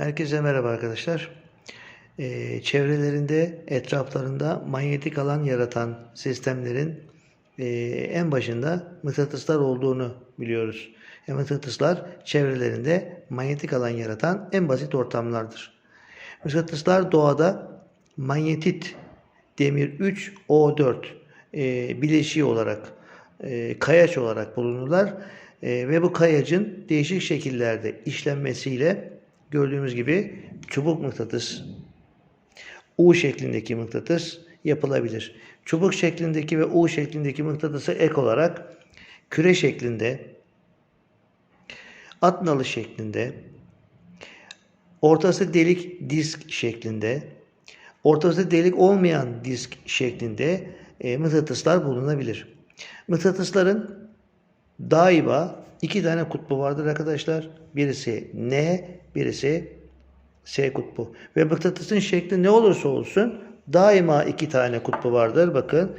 Herkese merhaba arkadaşlar. Ee, çevrelerinde, etraflarında manyetik alan yaratan sistemlerin e, en başında mıknatıslar olduğunu biliyoruz. E, mıknatıslar çevrelerinde manyetik alan yaratan en basit ortamlardır. Mıknatıslar doğada manyetit demir 3 O4 e, bileşiği olarak e, kayaç olarak bulunurlar E, ve bu kayacın değişik şekillerde işlenmesiyle gördüğümüz gibi çubuk mıknatıs, U şeklindeki mıknatıs yapılabilir. Çubuk şeklindeki ve U şeklindeki mıknatısı ek olarak küre şeklinde, at nalı şeklinde, ortası delik disk şeklinde, ortası delik olmayan disk şeklinde e, mıknatıslar bulunabilir. Mıknatısların daima iki tane kutbu vardır arkadaşlar. Birisi N, birisi S kutbu. Ve mıknatısın şekli ne olursa olsun daima iki tane kutbu vardır. Bakın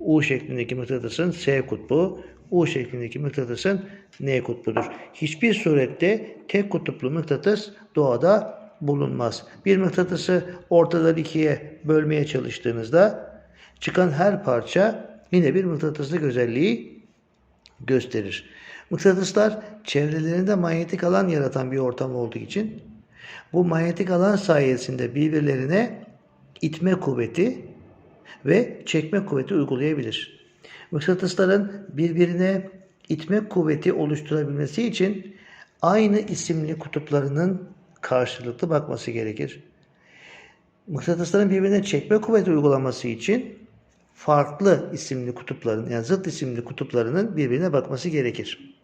U şeklindeki mıknatısın S kutbu, U şeklindeki mıknatısın N kutbudur. Hiçbir surette tek kutuplu mıknatıs doğada bulunmaz. Bir mıknatısı ortadan ikiye bölmeye çalıştığınızda çıkan her parça yine bir mıknatıslık özelliği gösterir. Mıknatıslar çevrelerinde manyetik alan yaratan bir ortam olduğu için bu manyetik alan sayesinde birbirlerine itme kuvveti ve çekme kuvveti uygulayabilir. Mıknatısların birbirine itme kuvveti oluşturabilmesi için aynı isimli kutuplarının karşılıklı bakması gerekir. Mıknatısların birbirine çekme kuvveti uygulaması için farklı isimli kutupların yani zıt isimli kutuplarının birbirine bakması gerekir.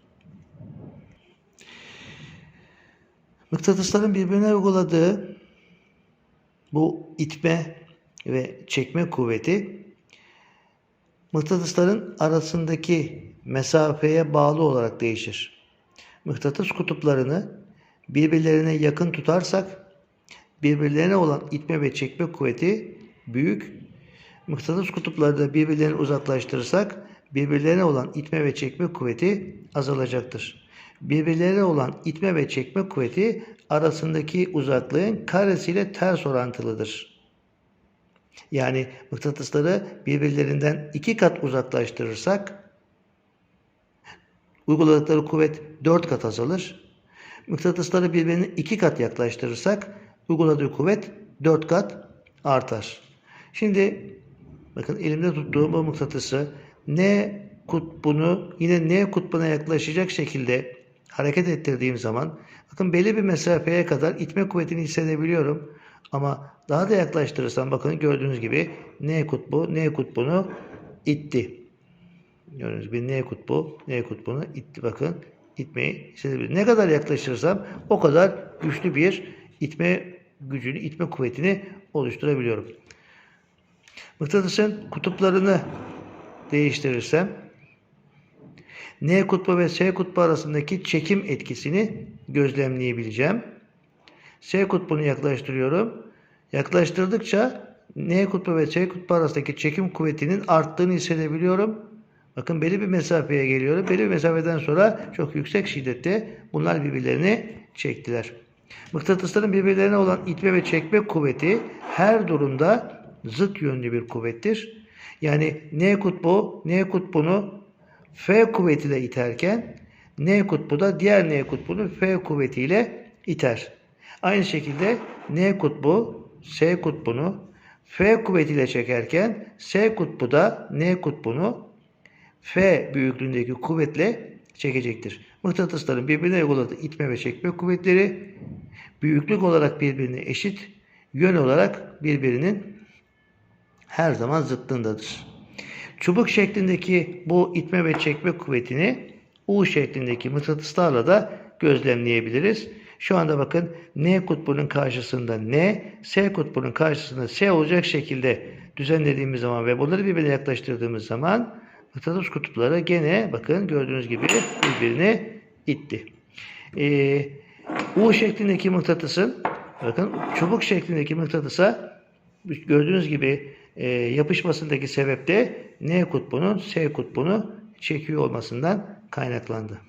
Mıknatısların birbirine uyguladığı bu itme ve çekme kuvveti mıknatısların arasındaki mesafeye bağlı olarak değişir. Mıknatıs kutuplarını birbirlerine yakın tutarsak birbirlerine olan itme ve çekme kuvveti büyük. Mıknatıs kutupları da birbirlerini uzaklaştırırsak birbirlerine olan itme ve çekme kuvveti azalacaktır. Birbirlerine olan itme ve çekme kuvveti arasındaki uzaklığın karesiyle ters orantılıdır. Yani mıknatısları birbirlerinden iki kat uzaklaştırırsak uyguladıkları kuvvet dört kat azalır. Mıknatısları birbirine iki kat yaklaştırırsak uyguladığı kuvvet dört kat artar. Şimdi bakın elimde tuttuğum bu mıknatısı N kutbunu yine N kutbuna yaklaşacak şekilde hareket ettirdiğim zaman bakın belli bir mesafeye kadar itme kuvvetini hissedebiliyorum. Ama daha da yaklaştırırsam bakın gördüğünüz gibi N kutbu N kutbunu itti. Gördüğünüz gibi N kutbu N kutbunu itti bakın itmeyi hissedebilirim. Ne kadar yaklaşırsam o kadar güçlü bir itme gücünü, itme kuvvetini oluşturabiliyorum. Mıknatısın kutuplarını değiştirirsem N kutbu ve S kutbu arasındaki çekim etkisini gözlemleyebileceğim. S kutbunu yaklaştırıyorum. Yaklaştırdıkça N kutbu ve S kutbu arasındaki çekim kuvvetinin arttığını hissedebiliyorum. Bakın belli bir mesafeye geliyorum. Belli bir mesafeden sonra çok yüksek şiddette bunlar birbirlerini çektiler. Mıknatısların birbirlerine olan itme ve çekme kuvveti her durumda zıt yönlü bir kuvvettir. Yani N kutbu N kutbunu F kuvvetiyle iterken N kutbu da diğer N kutbunu F kuvvetiyle iter. Aynı şekilde N kutbu S kutbunu F kuvvetiyle çekerken S kutbu da N kutbunu F büyüklüğündeki kuvvetle çekecektir. Mıknatısların birbirine uyguladığı itme ve çekme kuvvetleri büyüklük olarak birbirine eşit, yön olarak birbirinin her zaman zıttındadır. Çubuk şeklindeki bu itme ve çekme kuvvetini U şeklindeki mıknatıslarla da gözlemleyebiliriz. Şu anda bakın N kutbunun karşısında N, S kutbunun karşısında S olacak şekilde düzenlediğimiz zaman ve bunları birbirine yaklaştırdığımız zaman mıknatıs kutupları gene bakın gördüğünüz gibi birbirini itti. Ee, U şeklindeki mıknatısın bakın çubuk şeklindeki mıknatısa gördüğünüz gibi e, yapışmasındaki sebep de N kutbunun S kutbunu çekiyor olmasından kaynaklandı.